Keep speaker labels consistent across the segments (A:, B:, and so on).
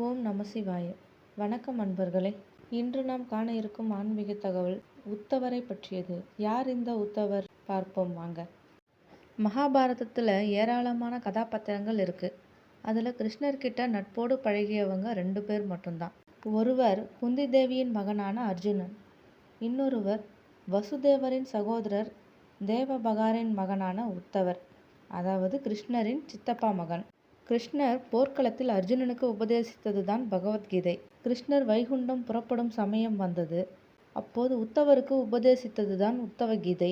A: ஓம் நம சிவாய. வணக்கம் அன்பர்களே. இன்று நாம் காண இருக்கும் ஆன்மீக தகவல் உத்தவரை பற்றியது. யார் இந்த உத்தவர்? பார்ப்போம் வாங்க. மகாபாரதத்தில் ஏராளமான கதாபாத்திரங்கள் இருக்கு. அதில் கிருஷ்ணர்கிட்ட நட்போடு பழகியவங்க ரெண்டு பேர் மட்டும்தான். ஒருவர் குந்தி தேவியின் மகனான அர்ஜுனன். இன்னொருவர் வசுதேவரின் சகோதரர் தேவபகாரின் மகனான உத்தவர். அதாவது கிருஷ்ணரின் சித்தப்பா மகன். கிருஷ்ணர் போர்க்களத்தில் அர்ஜுனனுக்கு உபதேசித்தது தான் பகவத்கீதை. கிருஷ்ணர் வைகுண்டம் புறப்படும் சமயம் வந்தது. அப்போது உத்தவருக்கு உபதேசித்தது தான் உத்தவ கீதை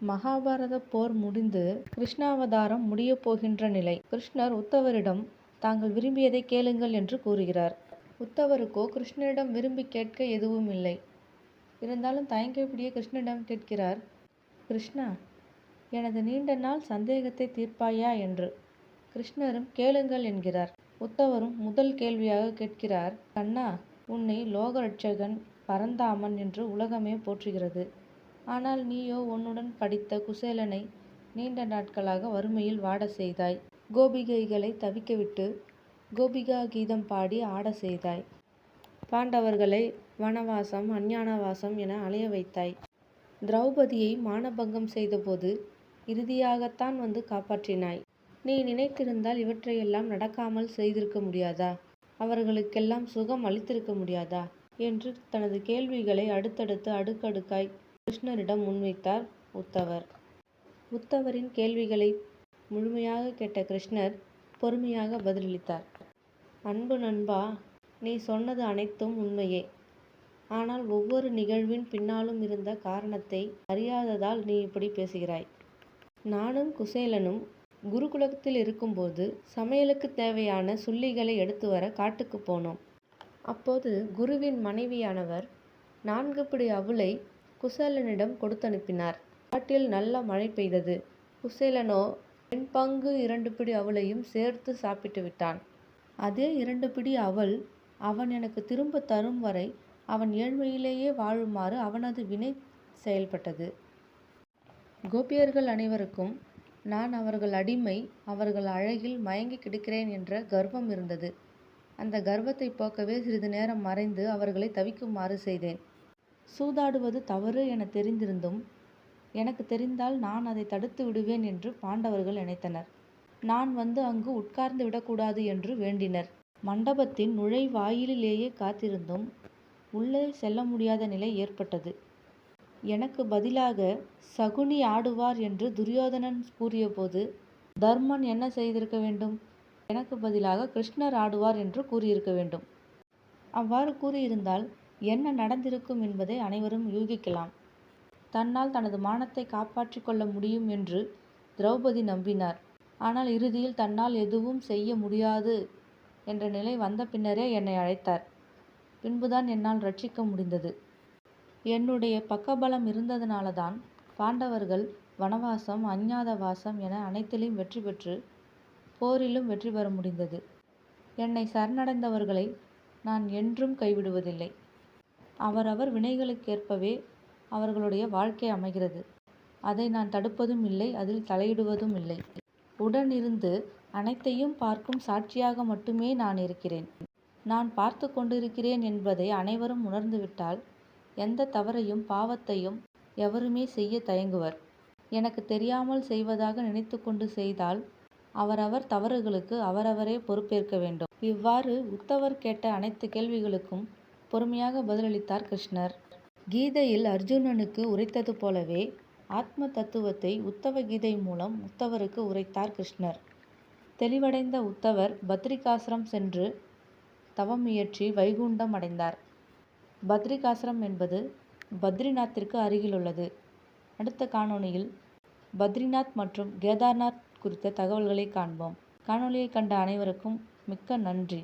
A: மகாபாரத போர் முடிந்து கிருஷ்ணாவதாரம் முடியப் போகின்ற நிலை. கிருஷ்ணர் உத்தவரிடம் தாங்கள் விரும்பியதை கேளுங்கள் என்று கூறுகிறார். உத்தவருக்கோ கிருஷ்ணரிடம் விரும்பி கேட்க எதுவும் இல்லை. இருந்தாலும் தயங்கப்படியே கிருஷ்ணரிடம் கேட்கிறார் கிருஷ்ணா எனது நீண்ட நாள் சந்தேகத்தை தீர்ப்பாயா? என்று. கிருஷ்ணரும் கேளுங்கள் என்கிறார். உத்தவரும் முதல் கேள்வியாக கேட்கிறார் கண்ணா உன்னை லோகரட்சகன் பரந்தாமன் என்று உலகமே போற்றுகிறது. ஆனால் நீயோ உன்னுடன் படித்த குசேலனை நீண்ட நாட்களாக வறுமையில் வாட செய்தாய். கோபிகைகளை தவிக்கவிட்டு கோபிகா கீதம் பாடி ஆட செய்தாய். பாண்டவர்களை வனவாசம் அஞ்ஞானவாசம் என அலைய வைத்தாய். திரௌபதியை மானபங்கம் செய்தபோது இறுதியாகத்தான் வந்து காப்பாற்றினாய். நீ நினைத்திருந்தால் இவற்றையெல்லாம் நடக்காமல் செய்திருக்க முடியாதா? அவர்களுக்கெல்லாம் சுகம் அளித்திருக்க முடியாதா? என்று தனது கேள்விகளை அடுத்தடுத்து அடுக்கடுக்காய் கிருஷ்ணரிடம் முன்வைத்தார் உத்தவர். உத்தவரின் கேள்விகளை முழுமையாக கேட்ட கிருஷ்ணர் பொறுமையாக பதிலளித்தார். அன்பு நண்பா நீ சொன்னது அனைத்தும் உண்மையே. ஆனால் ஒவ்வொரு நிகழ்வின் பின்னாலும் இருந்த காரணத்தை அறியாததால் நீ இப்படி பேசுகிறாய். நானும் குசேலனும் குருகுலத்தில் இருக்கும்போது சமையலுக்கு தேவையான சுள்ளிகளை எடுத்து வர காட்டுக்கு போனோம். அப்போது குருவின் மனைவியானவர் நான்கு பிடி அவுளை குசேலனிடம் கொடுத்தனுப்பினார். காட்டில் நல்ல மழை பெய்தது. குசேலனோ என் பங்கு இரண்டு பிடி அவளையும் சேர்த்து சாப்பிட்டு விட்டான். அதே இரண்டு பிடி அவள் அவன் எனக்கு திரும்ப தரும் வரை அவன் ஏழ்மையிலேயே வாழுமாறு அவனது வினை செயல்பட்டது. கோபியர்கள் அனைவருக்கும் நான் அவர்கள் அடிமை அவர்கள் அழகில் மயங்கி கிடக்கிறேன் என்ற கர்வம் இருந்தது. அந்த கர்வத்தை போக்கவே சிறிது நேரம் மறைந்து அவர்களை தவிக்குமாறு செய்தேன். சூதாடுவது தவறு என தெரிந்திருந்தும் எனக்கு தெரிந்தால் நான் அதை தடுத்து விடுவேன் என்று பாண்டவர்கள் நினைத்தனர். நான் வந்து அங்கு உட்கார்ந்து விடக்கூடாது என்று வேண்டினர். மண்டபத்தின் நுழைவாயிலிலேயே காத்திருந்தும் உள்ளே செல்ல முடியாத நிலை ஏற்பட்டது. எனக்கு பதிலாக சகுனி ஆடுவார் என்று துரியோதனன் கூறியபோது தர்மன் என்ன செய்திருக்க வேண்டும்? எனக்கு பதிலாக கிருஷ்ணர் ஆடுவார் என்று கூறியிருக்க வேண்டும். அவ்வாறு கூறியிருந்தால் என்ன நடந்திருக்கும் என்பதை அனைவரும் யூகிக்கலாம். தன்னால் தனது மானத்தை காப்பாற்றிக் கொள்ள முடியும் என்று திரௌபதி நம்பினார். ஆனால் இறுதியில் தன்னால் எதுவும் செய்ய முடியாது என்ற நிலை வந்த பின்னரே என்னை அழைத்தார். பின்புதான் என்னால் ரட்சிக்க முடிந்தது. என்னுடைய பக்கபலம் இருந்ததனால தான் பாண்டவர்கள் வனவாசம் அஞ்ஞாத வாசம் என அனைத்திலும் வெற்றி பெற்று போரிலும் வெற்றி பெற முடிந்தது. என்னை சரணடைந்தவர்களை நான் என்றும் கைவிடுவதில்லை. அவரவர் வினைகளுக்கேற்பவே அவர்களுடைய வாழ்க்கை அமைகிறது. அதை நான் தடுப்பதும் இல்லை அதில் தலையிடுவதும் இல்லை. உடனிருந்து அனைத்தையும் பார்க்கும் சாட்சியாக மட்டுமே நான் இருக்கிறேன். நான் பார்த்து கொண்டிருக்கிறேன் என்பதை அனைவரும் உணர்ந்துவிட்டால் எந்த தவறையும் பாவத்தையும் எவருமே செய்ய தயங்குவர். எனக்கு தெரியாமல் செய்வதாக நினைத்து கொண்டு செய்தால் அவரவர் தவறுகளுக்கு அவரவரே பொறுப்பேற்க வேண்டும். இவ்வாறு உத்தவர் கேட்ட அனைத்து கேள்விகளுக்கும் பொறுமையாக பதிலளித்தார் கிருஷ்ணர். கீதையில் அர்ஜுனனுக்கு உரைத்தது போலவே ஆத்ம தத்துவத்தை உத்தவ கீதை மூலம் உத்தவருக்கு உரைத்தார் கிருஷ்ணர். தெளிவடைந்த உத்தவர் பத்ரிகாசிரம் சென்று தவம் இயற்றி வைகுண்டம் அடைந்தார். பத்ரிகாசிரம் என்பது பத்ரிநாத்திற்கு அருகிலுள்ளது. அடுத்த காணொளியில் பத்ரிநாத் மற்றும் கேதார்நாத் குறித்த தகவல்களை காண்போம். காணொளியை கண்ட அனைவருக்கும் மிக்க நன்றி.